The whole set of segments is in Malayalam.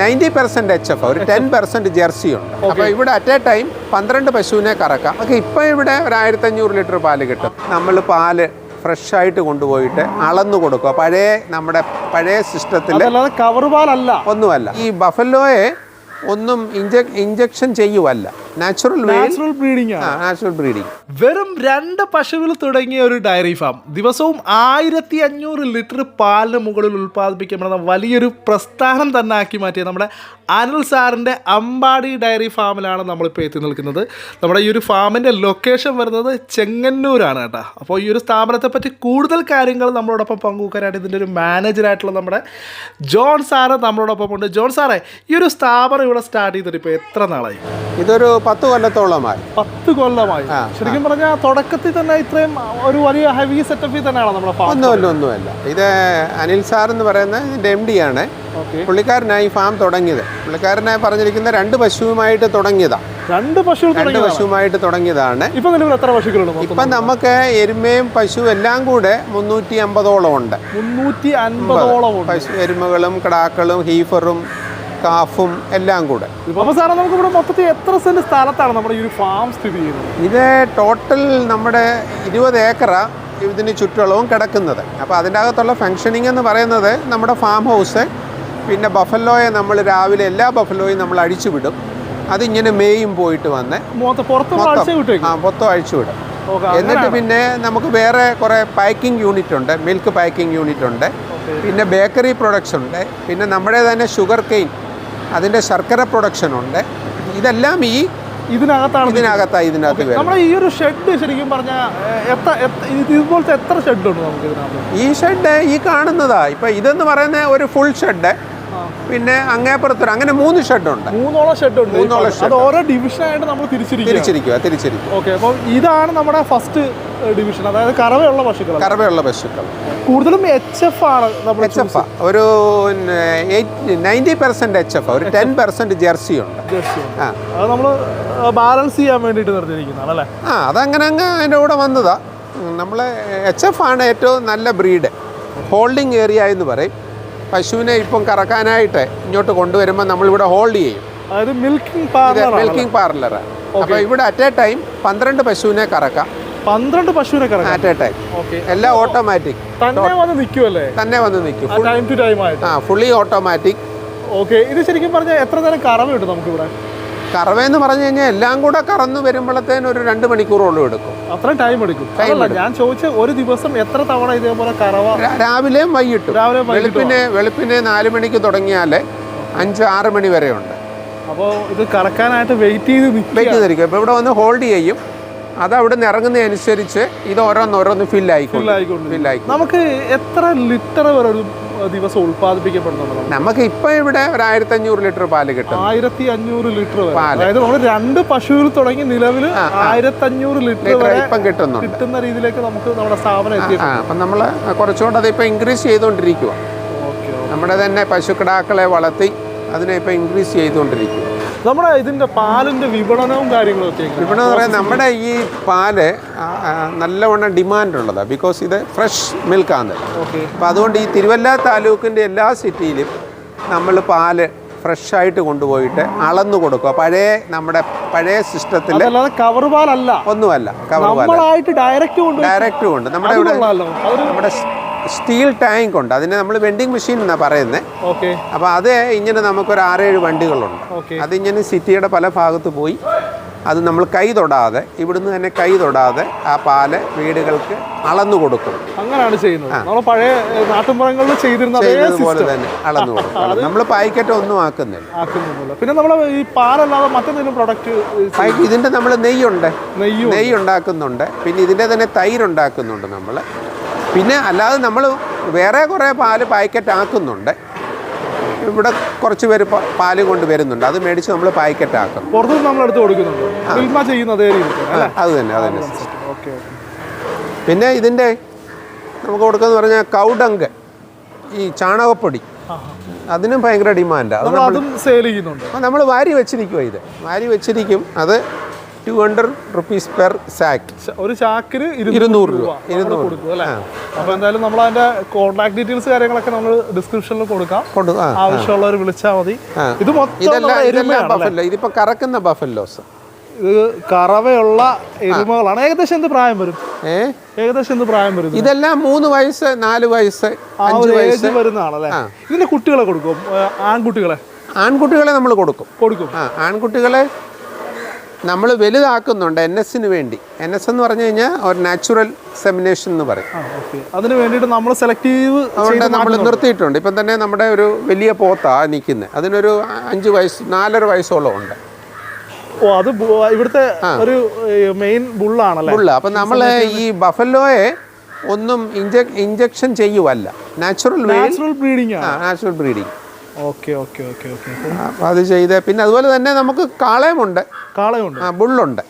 നയന്റി പെർസെന്റ് എച്ച് എഫ് ഒരു ടെൻ പെർസെന്റ് ജെർസി ഉണ്ട് അപ്പോൾ ഇവിടെ അറ്റ് എ ടൈം പന്ത്രണ്ട് പശുവിനെ കറക്കാം. അപ്പോൾ ഇപ്പം ഇവിടെ ഒരു ആയിരത്തഞ്ഞൂറ് ലിറ്റർ പാൽ കിട്ടും. നമ്മൾ പാൽ ഫ്രഷ് ആയിട്ട് കൊണ്ടുപോയിട്ട് അളന്നു കൊടുക്കുക. പഴയ നമ്മുടെ പഴയ സിസ്റ്റത്തിൽ കവർ പാലല്ല. ഒന്നുമല്ല. ഈ ബഫലോയെ ഒന്നും ഇഞ്ച injection ചെയ്യുവല്ല. Natural natural breeding natural breeding വെറും രണ്ട് പശുവിൽ തുടങ്ങിയ ഒരു ഡയറി ഫാം ദിവസവും ആയിരത്തി അഞ്ഞൂറ് ലിറ്റർ പാലിന് മുകളിൽ ഉൽപ്പാദിപ്പിക്കപ്പെടുന്ന വലിയൊരു പ്രസ്ഥാനം തന്നെ ആക്കി മാറ്റിയ നമ്മുടെ അനിൽ സാറിന്റെ അമ്പാടി ഡയറി ഫാമിലാണ് നമ്മളിപ്പോൾ എത്തി നിൽക്കുന്നത്. നമ്മുടെ ഈ ഒരു ഫാമിന്റെ ലൊക്കേഷൻ വരുന്നത് ചെങ്ങന്നൂരാണ് കേട്ടോ. അപ്പോൾ ഈ ഒരു സ്ഥാപനത്തെ പറ്റി കൂടുതൽ കാര്യങ്ങൾ നമ്മളോടൊപ്പം പങ്കുവെക്കാനായിട്ട് ഇതിന്റെ ഒരു മാനേജറായിട്ടുള്ള നമ്മുടെ ജോൺ സാറ് നമ്മളോടൊപ്പം ഉണ്ട്. ജോൺ സാറേ ഈ ഒരു സ്ഥാപനം ഇവിടെ സ്റ്റാർട്ട് ചെയ്തിട്ട് ഇപ്പോൾ എത്ര നാളായി? ഇതൊരു പത്ത് കൊല്ലത്തോളമായി. പത്ത് കൊല്ലമായി. ശരിക്കും പറഞ്ഞാൽ തുടക്കത്തിൽ തന്നെ ഇത്രയും ഒരു വലിയ ഹെവി സെറ്റപ്പിൽ തന്നെയാണ് നമ്മുടെ ഒന്നുമല്ല ഒന്നുമല്ല. ഇത് അനിൽ സാർ എന്ന് പറയുന്ന ഇതിന്റെ എം ഡി ആണ്. പുള്ളിക്കാരനായി ഫാം തുടങ്ങിയത്. പുള്ളിക്കാരനെ പറഞ്ഞിരിക്കുന്ന രണ്ട് പശുവുമായിട്ട് തുടങ്ങിയതാണ് രണ്ട് പശു രണ്ട് പശുവുമായിട്ട് തുടങ്ങിയതാണ്. ഇപ്പൊ നിലവിൽ എത്ര പശുക്കളുണ്ട് മൊത്തം ഇപ്പം നമുക്ക് എരുമയും പശു എല്ലാം കൂടെ മുന്നൂറ്റി അമ്പതോളം ഉണ്ട്. മുന്നൂറ്റി അൻപതോളം പശു എരുമകളും കിടാക്കളും ഹീഫറും കാഫും എല്ലാം കൂടെ. സാറേ നമുക്ക് ഇവിടെ മൊത്തത്തിൽ എത്ര സെന്റ് സ്ഥലത്താണ് നമ്മുടെ ഈ ഒരു ഫാം സ്ഥിതി ചെയ്യുന്നത്? ഇത് ടോട്ടൽ നമ്മുടെ ഇരുപത് ഏക്കറാ ഇതിന് ചുറ്റളവും കിടക്കുന്നത്. അപ്പോൾ അതിന്റെ അകത്തുള്ള ഫങ്ഷനിങ് എന്ന് പറയുന്നത് നമ്മുടെ ഫാം ഹൗസ് പിന്നെ ബഫലോയെ നമ്മൾ രാവിലെ എല്ലാ ബഫലോയും നമ്മൾ അഴിച്ചു വിടും അതിങ്ങനെ മേയും പോയിട്ട് വന്ന് മൊത്തം ആ മൊത്തം അഴിച്ചു വിടും. ഓക്കെ എന്നിട്ട് പിന്നെ നമുക്ക് വേറെ കുറേ പാക്കിംഗ് യൂണിറ്റ് ഉണ്ട് മിൽക്ക് പാക്കിംഗ് യൂണിറ്റ് ഉണ്ട്. പിന്നെ ബേക്കറി പ്രൊഡക്ട്സ് ഉണ്ട്. പിന്നെ നമ്മുടെ തന്നെ ഷുഗർ കെയിൻ അതിന്റെ ശർക്കര പ്രൊഡക്ഷൻ ഉണ്ട്. ഇതെല്ലാം ഈ ഇതിനകത്താണ് ഇതിനകത്താണ് ഇതിനകത്ത് നമ്മുടെ ഈ ഒരു ഷെഡ് ശരിക്കും പറഞ്ഞാൽ എത്ര ഇതുപോലത്തെ എത്ര ഷെഡ് ഉണ്ട് നമുക്ക് ഇതിനകത്ത്? ഈ ഷെഡ് ഈ കാണുന്നതാ. ഇപ്പം ഇതെന്ന് പറയുന്ന ഒരു ഫുൾ ഷെഡ്. പിന്നെ അങ്ങേപ്പുറത്തൊരു അങ്ങനെ മൂന്ന് ഷെഡുണ്ട്. മൂന്നോളം ഷെഡുണ്ട്. ഉണ്ട് മൂന്നോളം അത് ഓരോ ഡിവിഷനായിട്ട് നമ്മൾ തിരിച്ചിരിക്കും തിരിച്ചിരിക്കുക തിരിച്ചിരിക്കുക. ഓക്കെ അപ്പോൾ ഇതാണ് നമ്മുടെ ഫസ്റ്റ് ഡിവിഷൻ അതായത് കറവയുള്ള പശുക്കൾ. കറവയുള്ള പശുക്കൾ. കൂടുതലും എച്ച് എഫ് ആണ് നമ്മൾ എച്ച് എഫ് ഒരു നയന്റി പെർസെന്റ് എച്ച് എഫ് ഒരു ടെൻ പെർസെന്റ് ജെർസി ഉണ്ട് ആ. അത് നമ്മൾ ബാലൻസ് ചെയ്യാൻ വേണ്ടിയിട്ട് നിർത്തിയിരിക്കുന്നതാണ് അല്ലേ? ആ അതങ്ങനെ അങ്ങ് അതിന്റെ കൂടെ വന്നതാ. നമ്മൾ എച്ച് എഫ് ആണ് ഏറ്റവും നല്ല ബ്രീഡ്. ഹോൾഡിംഗ് ഏരിയ എന്ന് പറയും. പശുവിനെ ഇപ്പം കറക്കാനായിട്ട് ഇങ്ങോട്ട് കൊണ്ടുവരുമ്പോൾ നമ്മളിവിടെ ഹോൾഡ് ചെയ്യും. അതായത് മിൽക്കിംഗ് പാർലർ മിൽക്കിംഗ് പാർലറാണ് അപ്പോൾ ഇവിടെ അറ്റ് എ ടൈം പന്ത്രണ്ട് പശുവിനെ കറക്കാം. പന്ത്രണ്ട് പശുവിനെ കറക്കാം? അറ്റ് എ ടൈം എല്ലാം ഓട്ടോമാറ്റിക് തന്നെ വന്ന് നിൽക്കുമല്ലേ തന്നെ വന്ന് നിൽക്കും. ആ ടൈം ടു ടൈം ആ ഫുള്ളി ഓട്ടോമാറ്റിക് ഓക്കെ ഇത് ശരിക്കും പറഞ്ഞാൽ എത്ര നേരം കറവ് കിട്ടും നമുക്ക് ഇവിടെ കറവയെന്ന് പറഞ്ഞു കഴിഞ്ഞാൽ എല്ലാം കൂടെ കറന്ന് വരുമ്പോഴത്തേന് ഒരു രണ്ട് മണിക്കൂറോളം എടുക്കും. അത്രയും ടൈം എടുക്കും. ഞാൻ ചോദിച്ച ഒരു ദിവസം എത്ര തവണ ഇതേപോലെ കറവ രാവിലെയും വൈകിട്ടും. രാവിലെ വെളുപ്പിനെ വെളുപ്പിനെ നാല് മണിക്ക് തുടങ്ങിയാൽ അഞ്ച് ആറ് മണി വരെ ഉണ്ട്. അപ്പോൾ ഇത് കറക്കാനായിട്ട് വെയിറ്റ് ചെയ്ത് വെയിറ്റ് ചെയ്തിരിക്കും ഇപ്പോൾ ഇവിടെ വന്ന് ഹോൾഡ് ചെയ്യും. അത് അവിടെ നിന്ന് ഇറങ്ങുന്നതനുസരിച്ച് ഇത് ഓരോന്നോരോന്ന് ആയിക്കോളും ആയിക്കൊണ്ട് നമുക്ക് എത്ര ലിറ്റർ വരെ ഒരു ദിവസം ഉൽപ്പാദിപ്പിക്കപ്പെടുന്നുണ്ട് നമുക്ക്? ഇപ്പൊ ഇവിടെ ഒരു ആയിരത്തി അഞ്ഞൂറ് ലിറ്റർ പാൽ കിട്ടും. ആയിരത്തി അഞ്ഞൂറ് ലിറ്റർ. അതായത് നമ്മൾ രണ്ട് പശുവിൽ തുടങ്ങി നിലവിൽ ആയിരത്തി അഞ്ഞൂറ് ലിറ്റർ ഇപ്പം കിട്ടുന്നുണ്ട്. കിട്ടുന്ന രീതിയിലേക്ക് നമുക്ക് നമ്മുടെ സ്ഥാപനം എത്തിയിട്ടുണ്ട്. അപ്പം നമ്മൾ കുറച്ചുകൂടെ അതിപ്പോൾ ഇൻക്രീസ് ചെയ്തുകൊണ്ടിരിക്കുക നമ്മുടെ തന്നെ പശുക്കിടാക്കളെ വളർത്തി അതിനെ ഇപ്പം ഇൻക്രീസ് ചെയ്തുകൊണ്ടിരിക്കുക നമ്മുടെ ഇതിന്റെ പാലിന്റെ വിപണനവും കാര്യങ്ങളും? ഇവിടെ എന്ന് പറയാൻ നമ്മുടെ ഈ പാൽ നല്ലവണ്ണം ഡിമാൻഡ് ഉള്ളതാണ് ബിക്കോസ് ഇത് ഫ്രഷ് മിൽക്കാണ് ആണ്. അപ്പൊ അതുകൊണ്ട് ഈ തിരുവല്ല താലൂക്കിന്റെ എല്ലാ സിറ്റിയിലും നമ്മൾ പാൽ ഫ്രഷായിട്ട് കൊണ്ടുപോയിട്ട് അളന്നു കൊടുക്കുക. പഴയ നമ്മുടെ പഴയ സിസ്റ്റത്തിൽ കവർ പാലല്ല. ഒന്നുമല്ല. കവർ പാലായിട്ട് ഡയറക്റ്റ് കൊണ്ട് ഡയറക്റ്റും ഉണ്ട് നമ്മുടെ ഇവിടെ നമ്മുടെ സ്റ്റീൽ ടാങ്ക് ഉണ്ട്. അതിനെ നമ്മൾ വെൻഡിങ് മെഷീൻ എന്നാണ് പറയുന്നത് ഓക്കെ. അപ്പോൾ അത് ഇങ്ങനെ നമുക്കൊരു ആറേഴ് വണ്ടികളുണ്ട്. ഓക്കെ. അതിങ്ങനെ സിറ്റിയുടെ പല ഭാഗത്ത് പോയി. അത് നമ്മൾ കൈ തൊടാതെ ഇവിടുന്ന് തന്നെ കൈ തൊടാതെ ആ പാൽ വീടുകൾക്ക് അളന്നു കൊടുക്കും. അങ്ങനെയാണ് ചെയ്യുന്നത്. നമ്മൾ പഴയ ചെയ്തിരുന്ന സിസ്റ്റം തന്നെ അളന്നു കൊടുക്കും. നമ്മൾ പാക്കറ്റ് ഒന്നും ആക്കുന്നില്ല. പിന്നെ നമ്മൾ ഈ പാലല്ലാതെ മറ്റെന്തെങ്കിലും പ്രൊഡക്റ്റ് ഇതിന്റെ നമ്മൾ നെയ്യുണ്ട്. നെയ്യ് നെയ്യ് ഉണ്ടാക്കുന്നുണ്ട് പിന്നെ ഇതിന്റെ തന്നെ തൈര് ഉണ്ടാക്കുന്നുണ്ട് നമ്മൾ പിന്നെ അല്ലാതെ നമ്മൾ വേറെ കുറേ പാൽ പാക്കറ്റ് ആക്കുന്നുണ്ട് ഇവിടെ കുറച്ച് പേര് പാൽ കൊണ്ട് വരുന്നുണ്ട്. അത് മേടിച്ച് നമ്മൾ പാക്കറ്റ് ആക്കും പുറത്തുനിന്ന് നമ്മൾ എടുത്ത് കൊടുക്കുന്നുണ്ട് മിൽമ ചെയ്യുന്ന അതേ രീതി അല്ലേ? അത് തന്നെ അത് തന്നെ. പിന്നെ ഇതിന്റെ നമുക്ക് കൊടുക്കാന്ന് പറഞ്ഞാൽ കൗഡങ്ക് ഈ ചാണകപ്പൊടി. അതിനും ഭയങ്കര ഡിമാൻഡാണ് അത് നമ്മൾ സെയിൽ ചെയ്യുന്നുണ്ട്. നമ്മൾ വാരി വെച്ചിരിക്കുമോ ഇത്. വാരി വെച്ചിരിക്കും. അത് two hundred rupees per sack ഒരു ചാക്കിന് ഇരുന്നൂറ് രൂപ. ഇരുന്നൂറ്. കൊടുക്കും അല്ലേ? അപ്പൊ എന്തായാലും നമ്മൾ അതിന്റെ കോൺടാക്ട് ഡീറ്റെയിൽസ് കാര്യങ്ങളൊക്കെ നമ്മൾ ഡിസ്ക്രിപ്ഷനിൽ കൊടുക്കാം. ആവശ്യമുള്ളവർ വിളിച്ചാൽ മതി. ഇത് മൊത്തം ഇതിപ്പോ കറക്കുന്ന ബഫല്ലോസ് ഇത് കറവയുള്ള എരുമകളാണ്. ഏകദേശം എന്ത് പ്രായം വരും? ഏകദേശം എന്ത് പ്രായം വരും ഇതെല്ലാം മൂന്ന് വയസ്സ് നാല് വയസ്സ് അഞ്ച് വയസ്സ്. വരുന്നതാണല്ലേ ഇതിന്റെ കുട്ടികളെ കൊടുക്കും. ആൺകുട്ടികളെ? ആൺകുട്ടികളെ നമ്മൾ കൊടുക്കും. കൊടുക്കും. ആൺകുട്ടികളെ നമ്മൾ വലുതാക്കുന്നുണ്ട് എൻ എസിന് വേണ്ടി. എൻ എസ് എന്ന് പറഞ്ഞു കഴിഞ്ഞാൽ ഒരു നാച്ചുറൽ സെമിനേഷൻ എന്ന് പറയും. അതിന് വേണ്ടിയിട്ട് നമ്മൾ സെലക്റ്റീവ് അതുകൊണ്ട് നമ്മൾ നിർത്തിയിട്ടുണ്ട്. ഇപ്പം തന്നെ നമ്മുടെ ഒരു വലിയ പോത്താ നിൽക്കുന്നത് അതിനൊരു അഞ്ച് വയസ്സ് നാലര വയസ്സോളം ഉണ്ട്. ഓ അത് ഇവിടുത്തെ ഒരു മെയിൻ ബുള്ളാണല്ലോ? ബുള്ള. അപ്പം നമ്മൾ ഈ ബഫലോയെ ഒന്നും ഇഞ്ച injection ചെയ്യുവല്ല. Natural natural breeding natural breeding okay okay okay okay. അപ്പം അത് ചെയ്ത്. പിന്നെ അതുപോലെ തന്നെ നമുക്ക് കാളയമുണ്ട്. കാളയമുണ്ട് ആ ബുള്ളുണ്ട്.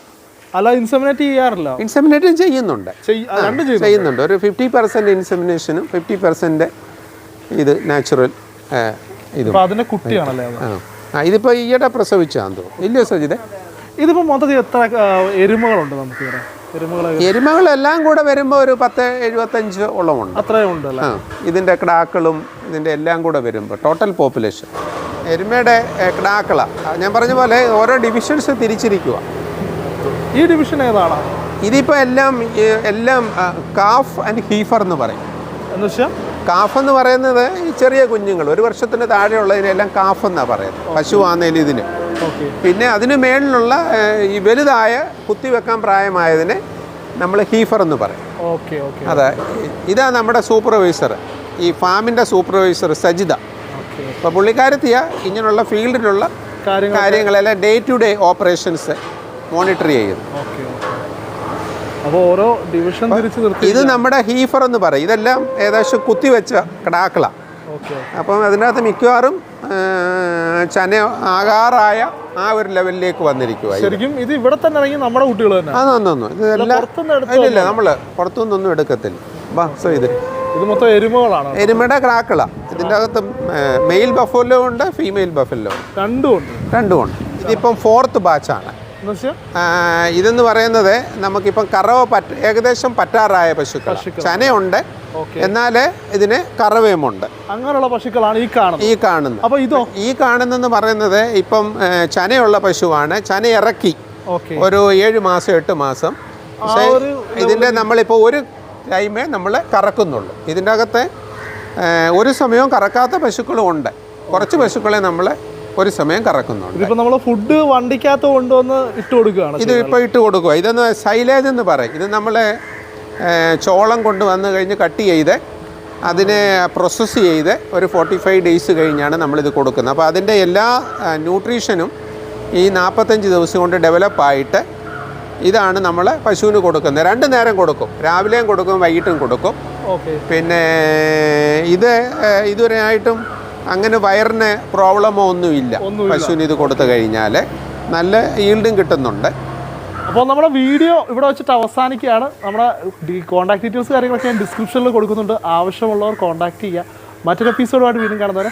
അല്ല ഇൻസെമിനേറ്റ് ചെയ്യാറില്ല? ഇൻസെമിനേറ്റും ചെയ്യുന്നുണ്ട്. ചെയ്യുന്നുണ്ട്. ഒരു ഫിഫ്റ്റി പെർസെന്റ് ഇൻസെമിനേഷനും ഫിഫ്റ്റി പെർസെന്റ് ഇത് നാച്ചുറൽ ഇതും. അതിന്റെ കുട്ടിയാണല്ലേ ആ ഇതിപ്പോൾ ഈയിടെ പ്രസവിച്ചാന്ന് തോന്നുന്നു. ഇല്ലയോ സജിതെ? ഇതിപ്പോ മൊത്തത്തിൽ എത്ര എരുമകളുണ്ട് നമുക്ക് ഇവിടെ? എരുമകളെ എരുമകളെല്ലാം കൂടെ വരുമ്പോൾ ഒരു പത്ത് എഴുപത്തഞ്ച് ഉള്ളമുണ്ട്. അത്രയും ഉണ്ട് അല്ലേ ആ ഇതിന്റെ കിടാക്കളും ഇതിന്റെ എല്ലാം കൂടെ വരുമ്പോൾ ടോട്ടൽ പോപ്പുലേഷൻ എരുമയുടെ കിടാക്കളാണ് ഞാൻ പറഞ്ഞ പോലെ ഓരോ ഡിവിഷൻസ് തിരിച്ചിരിക്കുക ഈ ഡിവിഷൻ ഏതാണ്? ഇതിപ്പോൾ എല്ലാം എല്ലാം കാഫ് ആൻഡ് ഹീഫർ എന്ന് പറയും. എന്ന് വെച്ചാൽ കാഫ് എന്ന് പറയുന്നത് ഈ ചെറിയ കുഞ്ഞുങ്ങൾ ഒരു വർഷത്തിന് താഴെയുള്ളതിനെല്ലാം കാഫ് എന്നാണ് പറയുന്നത്. പശു ആന്നേലും ഇതിന്. പിന്നെ അതിന് മേളിലുള്ള ഈ വലുതായ കുത്തിവെക്കാൻ പ്രായമായതിനെ നമ്മൾ ഹീഫർ എന്ന് പറയും. ഓക്കെ ഓക്കെ അതെ ഇതാ നമ്മുടെ സൂപ്പർവൈസർ ഈ ഫാമിന്റെ സൂപ്പർവൈസർ സജിത. അപ്പം അപ്പോൾ പുള്ളിക്കാരത്തിയ ഇങ്ങനെയുള്ള ഫീൽഡിലുള്ള കാര്യങ്ങളെല്ലാം day to day operations monitor ചെയ്യുന്നു. അപ്പോൾ ഓരോ ഡിവിഷൻ തിരിച്ച് ഇത് നമ്മുടെ ഹീഫർ എന്ന് പറയും. ഇതെല്ലാം ഏകദേശം കുത്തിവെച്ച കിടാക്കളാണ് അപ്പം അതിനകത്ത് മിക്കവാറും ചന ആകാറായ ആ ഒരു ലെവലിലേക്ക് വന്നിരിക്കുക ശരിക്കും ഇത് ഇവിടെ തന്നെ ഇറങ്ങി നമ്മുടെ കുട്ടികൾ തന്നെ. അതൊന്നും ഇതെല്ലാം നമ്മൾ പുറത്തുനിന്നൊന്നും എടുക്കത്തില്ല. ബാ സോ ഇത്. ഇത് മൊത്തം എരുമകളാണ്? എരുമയുടെ ക്രാക്കളാണ് ഇതിന്റെ അകത്ത് മെയിൽ ബഫല്ലോ ഉണ്ട് ഫീമെയിൽ ബഫല്ലോ ഉണ്ട്. രണ്ടും ഉണ്ട്. രണ്ടും ഉണ്ട്. ഇതിപ്പം ഫോർത്ത് ബാച്ചാണ്. ഇതെന്ന് പറയുന്നത് നമുക്കിപ്പം കറവ പറ്റ ഏകദേശം പറ്റാറായ പശുക്കൾ. ചനയുണ്ട് എന്നാൽ ഇതിന് കറവയുമുണ്ട്. അങ്ങനെയുള്ള പശുക്കളാണ് ഈ കാണുന്നത്. ഈ കാണുന്നത്. അപ്പോൾ ഇതോ? ഈ കാണുന്നെന്ന് പറയുന്നത് ഇപ്പം ചനയുള്ള പശുവാണ്. ചന ഇറക്കി. ഓക്കെ ഒരു ഏഴ് മാസം എട്ട് മാസം. പക്ഷേ ഇതിന്റെ നമ്മളിപ്പോൾ ഒരു ടൈമേ നമ്മൾ കറക്കുന്നുള്ളൂ. ഇതിന്റെ അകത്ത് ഒരു സമയവും കറക്കാത്ത പശുക്കളും ഉണ്ട്. കുറച്ച് പശുക്കളെ നമ്മൾ ഒരു സമയം കറക്കുന്നുണ്ട്. ഇപ്പൊ നമ്മൾ ഫുഡ് വണ്ടിക്കകത്ത് കൊണ്ടുവന്ന് ഇട്ട് കൊടുക്കുകയാണ് ഇത് ഇപ്പോൾ ഇട്ട് കൊടുക്കുക. ഇതൊന്ന് സൈലേജ് എന്ന് പറയും. ഇത് നമ്മൾ ചോളം കൊണ്ട് വന്നു കഴിഞ്ഞ് കട്ട് ചെയ്ത് അതിനെ പ്രോസസ്സ് ചെയ്ത് ഒരു ഫോർട്ടി ഫൈവ് ഡേയ്സ് കഴിഞ്ഞാണ് നമ്മളിത് കൊടുക്കുന്നത്. അപ്പോൾ അതിന്റെ എല്ലാ ന്യൂട്രീഷനും ഈ നാൽപ്പത്തഞ്ച് ദിവസം കൊണ്ട് ഡെവലപ്പായിട്ട് ഇതാണ് നമ്മൾ പശുവിന് കൊടുക്കുന്നത്. രണ്ട് നേരം കൊടുക്കും. രാവിലെയും കൊടുക്കും വൈകിട്ടും കൊടുക്കും. ഓക്കെ. പിന്നെ ഇത് ഇതുവരെയായിട്ടും അങ്ങനെ വയറിന് പ്രോബ്ലമോ ഒന്നുമില്ല. പശുവിന് ഇത് കൊടുത്തു കഴിഞ്ഞാൽ നല്ല ഈൽഡും കിട്ടുന്നുണ്ട്. അപ്പോൾ നമ്മുടെ വീഡിയോ ഇവിടെ വെച്ചിട്ട് അവസാനിക്കുകയാണ്. നമ്മുടെ കോൺടാക്ട് ഡീറ്റെയിൽസ് കാര്യങ്ങളൊക്കെ ഞാൻ ഡിസ്ക്രിപ്ഷനിൽ കൊടുക്കുന്നുണ്ട്. ആവശ്യമുള്ളവർ കോൺടാക്ട് ചെയ്യുക. മറ്റൊരു എപ്പിസോഡുമായിട്ട് വീണ്ടും കാണുന്നവരെ